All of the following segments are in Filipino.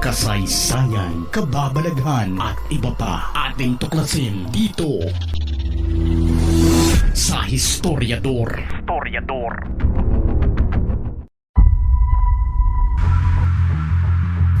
kasaysayan, kababalaghan at iba pa ating tuklasin dito sa Historiador. Historiador.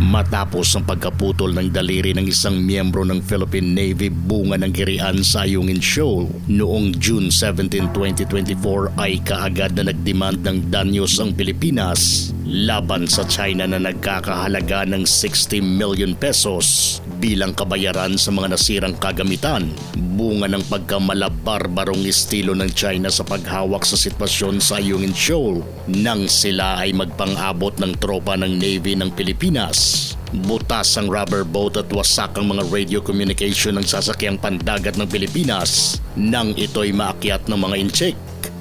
Matapos ang pagkaputol ng daliri ng isang miyembro ng Philippine Navy bunga ng girian sa Ayungin Shoal noong June 17, 2024 ay kaagad na nagdemand ng danyos ang Pilipinas laban sa China na nagkakahalaga ng 60 million pesos bilang kabayaran sa mga nasirang kagamitan bunga ng pagkamalabarbarong estilo ng China sa paghawak sa sitwasyon sa Ayungin Shoal nang sila ay magpang-abot ng tropa ng Navy ng Pilipinas. Butas ang rubber boat at wasak ang mga radio communication ng sasakyang pandagat ng Pilipinas nang ito'y maakyat ng mga inchik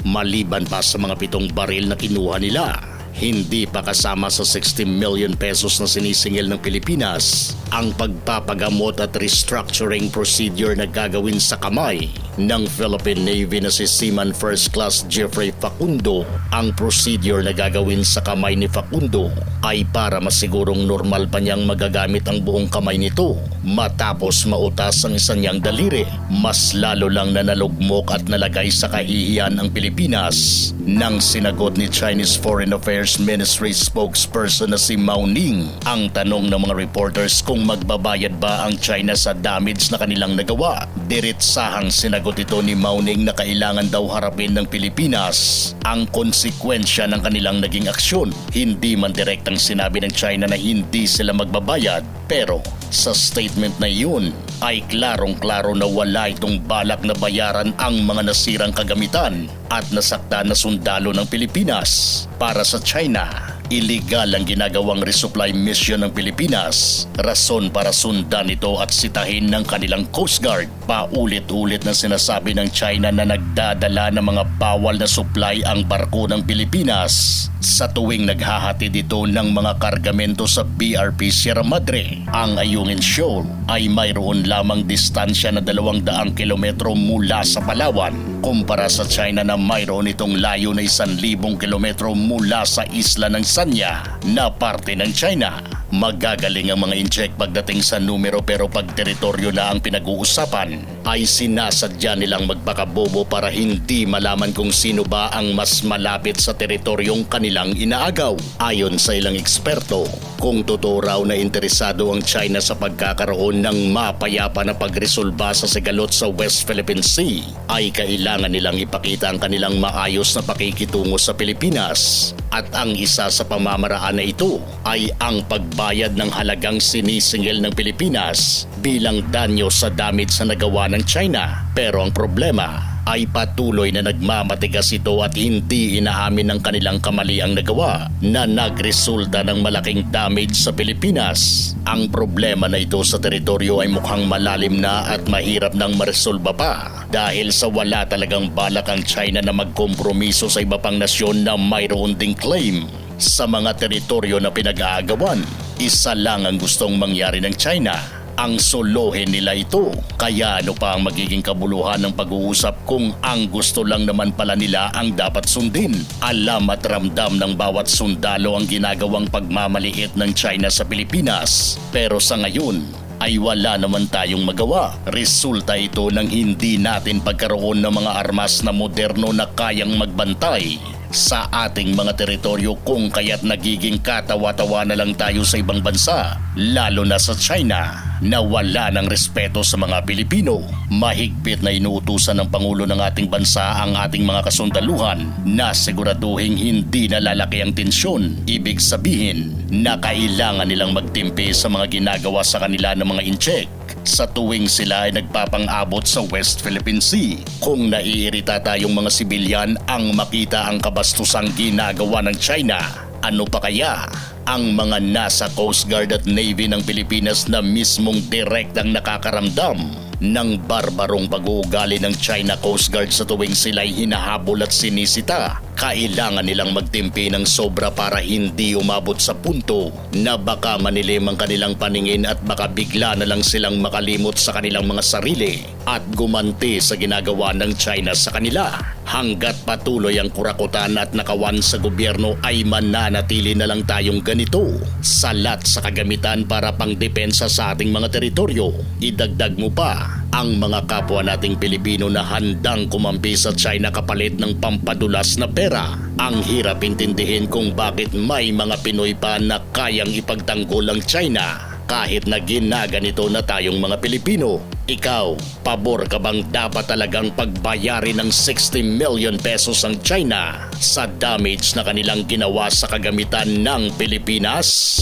maliban pa sa mga pitong baril na kinuha nila. Hindi pa kasama sa 60 million pesos na sinisingil ng Pilipinas ang pagpapagamot at restructuring procedure na gagawin sa kamay ng Philippine Navy na si Seaman First Class Jeffrey Facundo. Ang procedure na gagawin sa kamay ni Facundo ay para masigurong normal pa niyang magagamit ang buong kamay nito matapos mautas ang isa niyang daliri. Mas lalo lang na nalugmok at nalagay sa kahihiyan ang Pilipinas nang sinagot ni Chinese Foreign Affairs Ministry spokesperson na si Mao Ning ang tanong ng mga reporters kung magbabayad ba ang China sa damage na kanilang nagawa. Diritsahang sinagot ito ni Mao Ning na kailangan daw harapin ng Pilipinas ang konsekwensya ng kanilang naging aksyon. Hindi man direktang sinabi ng China na hindi sila magbabayad pero sa statement na yun ay klarong-klaro na wala itong balak na bayaran ang mga nasirang kagamitan at nasakta na sundalo ng Pilipinas para sa China. Illegal ang ginagawang resupply mission ng Pilipinas. Rason para sundan ito at sitahin ng kanilang Coast Guard. Paulit-ulit na sinasabi ng China na nagdadala ng mga bawal na supply ang barko ng Pilipinas sa tuwing naghahati dito ng mga kargamento sa BRP Sierra Madre. Ang Ayungin Shoal ay mayroon lamang distansya na 200 kilometro mula sa Palawan kumpara sa China na mayroon itong layo na 1,000 kilometro mula sa isla ng Sanya na parte ng China. Magagaling ang mga incheck pagdating sa numero pero pag teritoryo na ang pinag-uusapan ay sinasadya nilang magpakabobo para hindi malaman kung sino ba ang mas malapit sa teritoryong kanilang inaagaw. Ayon sa ilang eksperto, kung totoo raw na interesado ang China sa pagkakaroon ng mapayapa na pagresolba sa sigalot sa West Philippine Sea, ay kailangan nilang ipakita ang kanilang maayos na pakikitungo sa Pilipinas. At ang isa sa pamamaraan na ito ay ang pagbayad ng halagang sinisingil ng Pilipinas bilang danyo sa damage sa nagawa ng China. Pero ang problema ay patuloy na nagmamatigas ito at hindi inaamin ng kanilang kamaliang nagawa na nagresulta ng malaking damage sa Pilipinas. Ang problema na ito sa teritoryo ay mukhang malalim na at mahirap nang maresolba pa dahil sa wala talagang balak ang China na magkompromiso sa iba pang nasyon na mayroon ding claim sa mga teritoryo na pinag-aagawan. Isa lang ang gustong mangyari ng China ang solohin nila ito. Kaya ano pa ang magiging kabuluhan ng pag-uusap kung ang gusto lang naman pala nila ang dapat sundin. Alam at ramdam ng bawat sundalo ang ginagawang pagmamaliit ng China sa Pilipinas. Pero sa ngayon, ay wala naman tayong magawa. Resulta ito ng hindi natin pagkaroon ng mga armas na moderno na kayang magbantay sa ating mga teritoryo kung kaya't nagiging katawa-tawa na lang tayo sa ibang bansa, lalo na sa China, na wala ng respeto sa mga Pilipino. Mahigpit na inuutusan ng Pangulo ng ating bansa ang ating mga kasundaluhan na siguraduhin hindi nalalaki ang tensyon. Ibig sabihin na kailangan nilang magtimpi sa mga ginagawa sa kanila ng mga incheck sa tuwing sila ay nagpapang-abot sa West Philippine Sea. Kung naiirita tayong mga sibilyan ang makita ang kabastusang ginagawa ng China, ano pa kaya ang mga nasa Coast Guard at Navy ng Pilipinas na mismong direktang nakakaramdam ng barbarong pag-uugali ng China Coast Guard sa tuwing sila'y hinahabol at sinisita kailangan nilang magtimpi ng sobra para hindi umabot sa punto na baka manilim ang kanilang paningin at baka bigla na lang silang makalimot sa kanilang mga sarili at gumanti sa ginagawa ng China sa kanila. Hanggat patuloy ang kurakutan at nakawan sa gobyerno ay mananatili na lang tayong ganito. Salat sa kagamitan para pangdepensa sa ating mga teritoryo. Idagdag mo pa ang mga kapwa nating Pilipino na handang kumampi sa China kapalit ng pampadulas na pera. Ang hirap intindihin kung bakit may mga Pinoy pa na kayang ipagtanggol ang China kahit na ginaganito na tayong mga Pilipino. Ikaw, pabor ka bang dapat talagang pagbayarin ng 60 million pesos ang China sa damage na kanilang ginawa sa kagamitan ng Pilipinas?